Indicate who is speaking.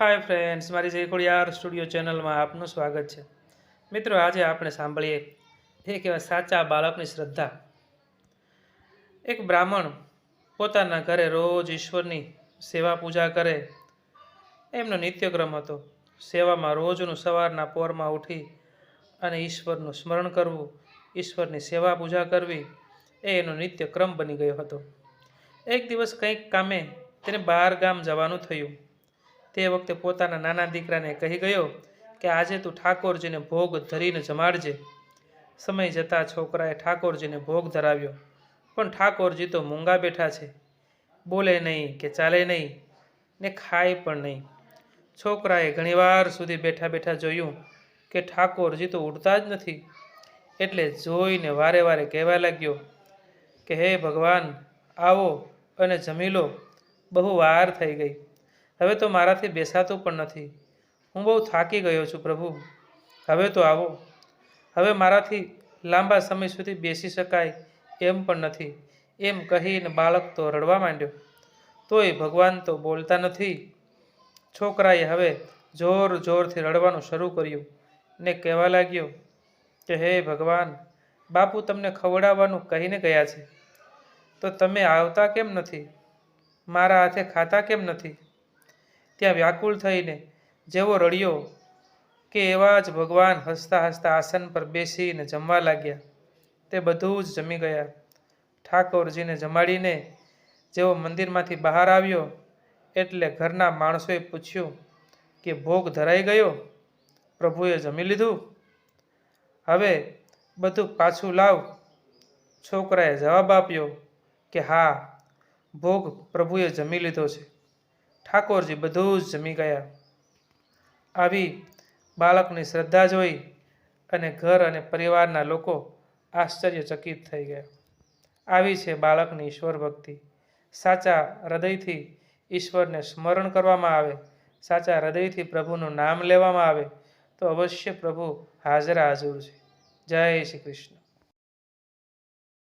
Speaker 1: Hi friends મારી જય Khodiyar studio ચેનલમાં આપનું સ્વાગત છે. મિત્રો, આજે આપણે સાંભળીએ એ કહેવાય સાચા બાળકની શ્રદ્ધા. એક બ્રાહ્મણ પોતાના ઘરે રોજ ઈશ્વરની સેવા પૂજા કરે. એમનો નિત્યક્રમ હતો. સેવામાં રોજનું સવારના પોરમાં ઉઠી અને ઈશ્વરનું સ્મરણ કરવું, ઈશ્વરની સેવા પૂજા કરવી, એ એનો નિત્યક્રમ બની ગયો હતો. એક દિવસ કંઈક કામે તેને બહાર ગામ જવાનું થયું. તે વખતે પોતાના નાના દીકરાને કહી ગયો કે આજે તું ઠાકોરજીને ભોગ ધરીને જમાડજે. સમય જતાં છોકરાએ ઠાકોરજીને ભોગ ધરાવ્યો. પણ ઠાકોરજી તો મૂંગા બેઠા છે. બોલે નહીં કે ચાલે નહીં ને ખાય પણ નહીં. છોકરાએ ઘણીવાર સુધી બેઠા બેઠા જોયું કે ઠાકોરજી તો ઉડતા જ નથી. એટલે જોઈને વારે વારે કહેવા લાગ્યો કે હે ભગવાન, આવો અને જમી લો. બહુ વાર થઈ ગઈ. હવે તો મારાથી બેસાતું પણ નથી. હું બહુ થાકી ગયો છું પ્રભુ. હવે તો આવો. હવે મારાથી લાંબા સમય સુધી બેસી શકાય એમ પણ નથી. એમ કહીને બાળક તો રડવા માંડ્યો. તોય ભગવાન તો બોલતા નથી. છોકરાએ હવે જોર જોરથી રડવાનું શરૂ કર્યું ને કહેવા લાગ્યો કે, હે ભગવાન, બાપુ તમને ખવડાવવાનું કહીને ગયા છે. તો તમે આવતા કેમ નથી? મારા હાથે ખાતા કેમ નથી? ત્યાં વ્યાકુળ થઈને જેવો રડ્યો કે એવા જ ભગવાન હસતા હસતા આસન પર બેસીને જમવા લાગ્યા. તે બધું જ જમી ગયા. ઠાકોરજીને જમાડીને જેવો મંદિરમાંથી બહાર આવ્યો એટલે ઘરના માણસોએ પૂછ્યું કે ભોગ ધરાઈ ગયો? પ્રભુએ જમી લીધું. હવે બધું પાછું લાવ. છોકરાએ જવાબ આપ્યો કે હા, ભોગ પ્રભુએ જમી લીધો છે. ઠાકોરજી બધું જ જમી ગયા. આવી બાળકની શ્રદ્ધા જોઈ અને ઘર અને પરિવારના લોકો આશ્ચર્યચકિત થઈ ગયા. આવી છે બાળકની ઈશ્વર ભક્તિ. સાચા હૃદયથી ઈશ્વરને સ્મરણ કરવામાં આવે, સાચા હૃદયથી પ્રભુનું નામ લેવામાં આવે, તો અવશ્ય પ્રભુ હાજર હાજર છે. જય શ્રી કૃષ્ણ.